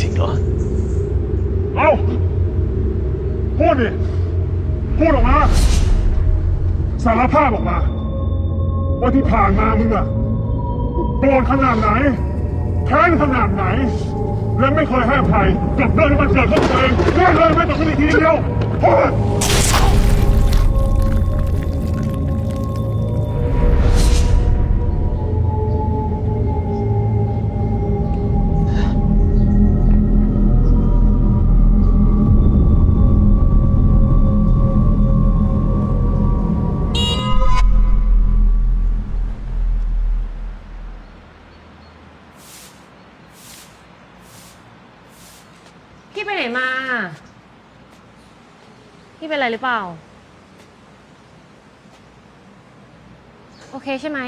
จริงๆเหรอ เอ้าพูดดิ พูดออกมา สารภาพออกมา ว่าที่ผ่านมามึงอะโกรธขนาดไหน แค้นขนาดไหน และไม่เคยให้อภัยกับเรื่องที่มันเกิดขึ้นกับตัวเองแน่เลยไม่ต้องไปทีเดียวพูด พี่ไปไหนมา พี่เป็นอะไรหรือเปล่า โอเคใช่ไหม